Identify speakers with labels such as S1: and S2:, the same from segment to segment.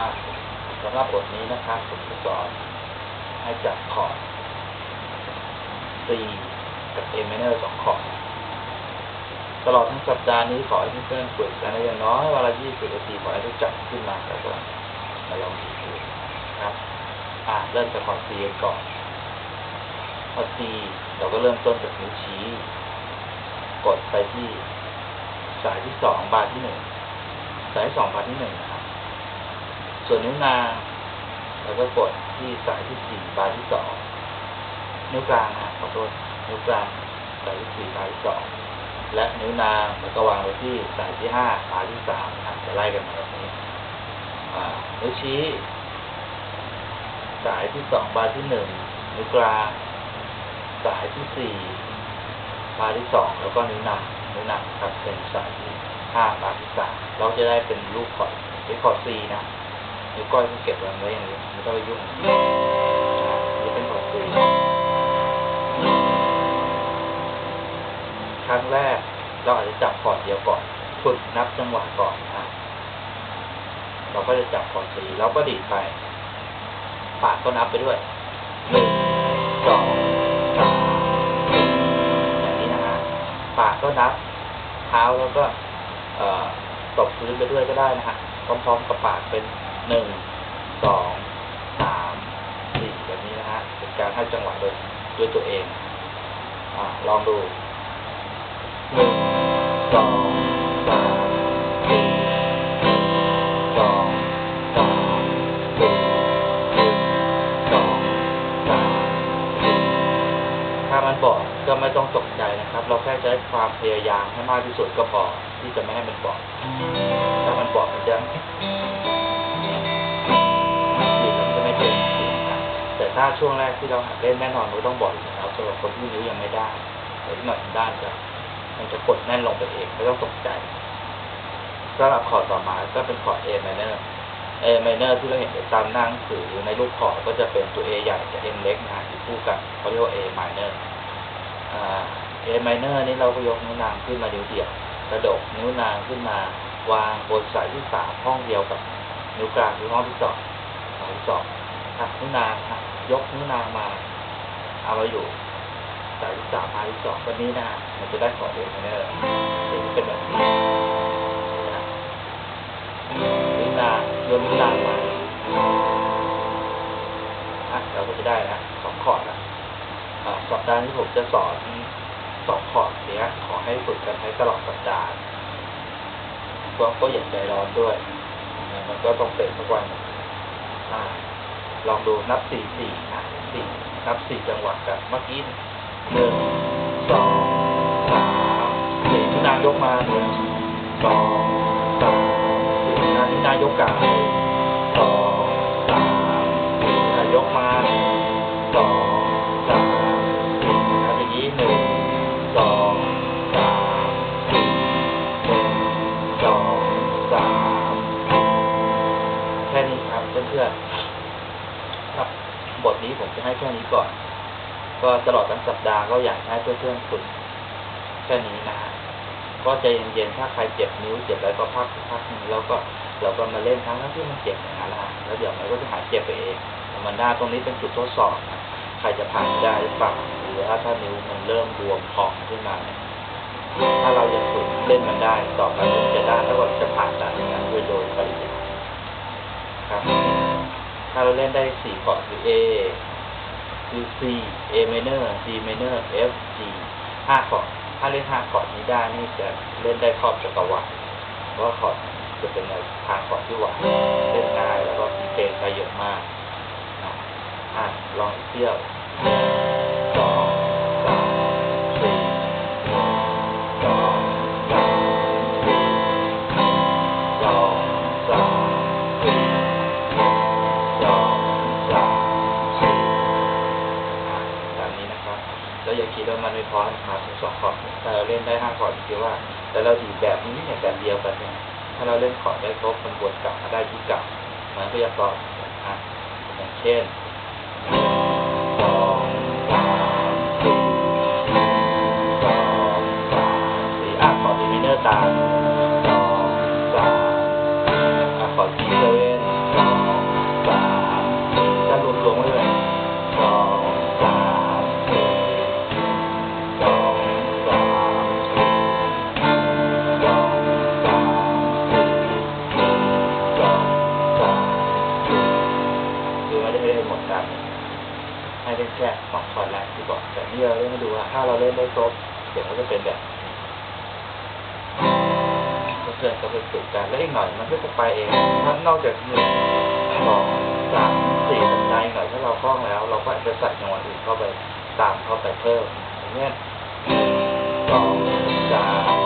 S1: อะสำหรับบทนี้นะครับผมจะสอนให้จับคอร์ด C กับ A minor สองคอร์ดตลอดทั้งสัปดาห์นี้ขอให้เพื่อนๆฝึกกันนะอย่างน้อยวันละ20นาทีขอให้ได้จับขึ้นมาแล้วก็มาลองดูครับ อะเริ่มจากคอร์ด C ก่อนคอร์ด C เราก็เริ่มต้นจากนิ้วชี้ กดไปที่สายที่สองบาร์ที่หนึ่งสายที่สองบาร์ที่หนึ่งนะครับ ส่วนนิ้วนางเราก็กดที่สายที่สี่บาร์ที่สองนิ้วกลางนะขอโทษนิ้วกลางสายที่สี่บาร์ที่สองและนิ้วนางแล้วก็วางไว้ที่สายที่ห้าบาร์ที่สามจะไล่กันมาแบบนี้นิ้วชี้ สายที่สองบาร์ที่หนึ่งนิ้วกลางสายที่สี่บาร์ที่สองแล้วก็นิ้วนางนิ้วนางครับเป็นสายที่ห้าบาร์ที่สามเราจะได้เป็นรูปคอร์ดเป็นคอร์ดซีนะ นิ้วก้อยก็เก็บไว้อย่างนี้ม่ต้องไปยุ่งนี่เป็นคอร์ดซีครั้งแรกเราอาจจะจับคอร์ดเดียวก่อน ฝึกนับจังหวะก่อนนะเราก็จะจับคอร์ดซีแล้วก็ดีดไป ปากก็นับไปด้วยหนึ่งสองสามสี่อย่างนี้นะฮะปากก็นับ เท้าแล้วก็ตบพื้นไปด้วยก็ได้นะฮะพร้อมๆกับปากเป็น หนึ่งสองสามสี่แบบนี้นะฮะเป็นการให้จังหวะโดยด้วยตัวเองอ่าลองดูหนึ่งสองสามสี่สองสามสี่หนึ่งสองสามสี่ถ้ามันบอกก็ไม่ต้องตกใจนะครับ เราแค่ใช้ความพยายามให้มากที่สุดก็พอที่จะไม่ให้มันบอกถ้ามันบอกมันจะาช่วงแรกที่เราหัดเล่นแน่นอนมันต้องบ่อยอยู่แล้วสำหรับคนที่นิ้วยังไม่ได้หรือหน่อยด้านจะมันจะกดแน่นลงไปเองไม่ต้องตกใจสำหรับคอร์ดต่อมาก็เป็นคอร์ด A minor A minor ที่เราเห็นตามหน้าหนังสือในรูปคอร์ดก็จะเป็นตัว A ใหญ่กับ M เล็กนะที่คู่กันเขาเรียกว่า A minor อ่า A minor นี่เราก็ยกนิ้วนางขึ้นมานิ้วเดียวกระดกนิ้วนางขึ้นมาวางบนสายที่สามห้องเดียวกับนิ้วกลางคือห้องที่สองห้องที่สองหักนิ้วนางหัก ยกนิ้วนางมา เอามาอยู่สายที่สามพายที่สองวันนี้นะมันจะได้ขอเองนะเนี่ยถึงเป็นแบบนี้นะนิ้วนางโยนนิ้วนางมาอะเราก็จะได้นะสองขอร์ดนะอ่าสัปดาห์นี้ผมจะสอนสองขอร์ดเนี้ยขอให้ฝึกกันให้ตลอดสัปดาห์ก็ก็อย่าใจร้อนด้วย มันก็ต้องเป็นทุกวันอ่า ลองดูนับสี่สี่นะสี่นับสี่จังหวะกันเมื่อกี้หนึ่งสองสามสี่ที่นายกมาหนึ่งสองสามสี่นะที่นายกกลางสอง นี้ผมจะให้แค่นี้ก่อน ก็ตลอดทั้งสัปดาห์ก็อยากให้เพื่อนๆฝึกแค่นี้นะฮะก็ใจเย็นๆ ถ้าใครเจ็บนิ้วเจ็บอะไรก็พักพักนึงแล้วก็เราก็มาเล่นทั้งที่มันเจ็บอย่างนั้นนะฮะแล้วเดี๋ยวมันก็จะหายเจ็บไปเองมันได้ตรงนี้เป็นจุดทดสอบนะใครจะผ่านได้หรือเปล่าหรือว่าถ้านิ้วมันเริ่มบวมพองขึ้นมาเนี่ยถ้าเรายังฝึกเล่นมันได้ต่อไปมันจะได้แล้วก็จะผ่านได้นะโดยโดยปริยายครับ ถ้าเราเล่นได้สี่คอร์ดคือ A คือ C A minor D minor F G ห้าคอร์ดถ้าเล่นห้าคอร์ดนี้ได้นี่จะเล่นได้ครอบจักรวาลเพราะว่าคอร์ดจะเป็นในทางคอร์ดที่หวานเล่นง่ายแล้วก็มีเพลงประโยชน์มากอะลองเที่ยวสอง ไม่พอนะครับสองคอร์ดถ้าเราเล่นได้ห้าคอร์ดคิดว่า แต่เราดีดแบบนี้เนี่ยแบบเดียวกันเนี่ยถ้าเราเล่นคอร์ดได้ครบมันวนกลับมาได้ที่เก่ามันก็จะต่อนะอย่างเช่นสองสามสี่สองสามสี่อะคอร์ดดีมิเนอร์ตามสองสามอะคอร์ดซีเซเว่นสอง ที่บอกแต่นี่เราเล่นให้ดูว่าถ้าเราเล่นได้ครบเสียงก็จะเป็นแบบเพื่อนๆก็ไปฝึกกันแล้วอีกหน่อยมันก็จะไปเองถ้านอกจากหนึ่งสองสามสี่สัญญาอีกหน่อยถ้าเราคล่องแล้ว เราก็อาจจะใส่จังหวะอื่นเข้าไปตามเข้าไปเพิ่มอย่างเงี้ยสองสาม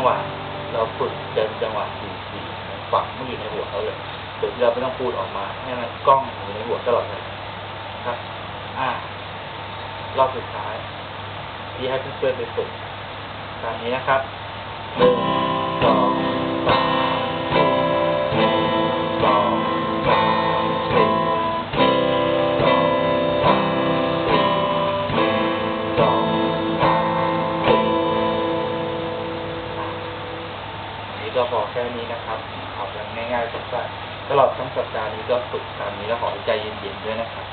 S1: งหวะเราฝึกเดินจังหวะสี่สี่ฝังมันอยู่ในหัวเขาเลยโดยที่เราไม่ต้องพูดออกมาให้มันกล้องอยู่ในหัวตลอดเลยครับ อ่ารอบสุดท้าย ที่ให้เพื่อนๆไปฝึกตามนี้นะครับ แค่นี้นะครับเอาแบบง่ายๆสั้นๆตลอดทั้งสัปดาห์นี้ก็ฝึกตามนี้แล้วขอให้ใจเย็นๆด้วยนะครับ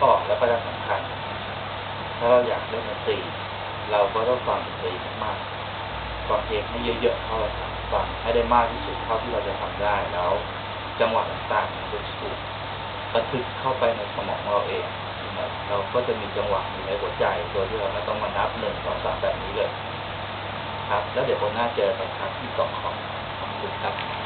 S1: ก็แล้วก็จะสำคัญ ถ้าเราอยากเล่นดนตรีเราก็ต้องฟังดนตรีมากๆฟังเพลงให้เยอะๆเข้าไปครับฟังให้ได้มากที่สุดเท่าที่เราจะทำได้แล้ว จังหวะต่างๆจะถูกบันทึกเข้าไปในสมองเราเองเราก็จะมีจังหวะอยู่ในหัวใจโดยที่เราไม่ต้องมานับหนึ่งสองสามแบบนี้เลย ครับ แล้วเดี๋ยวคนหน้าเจอกันครับที่กล่องของขอบคุณครับ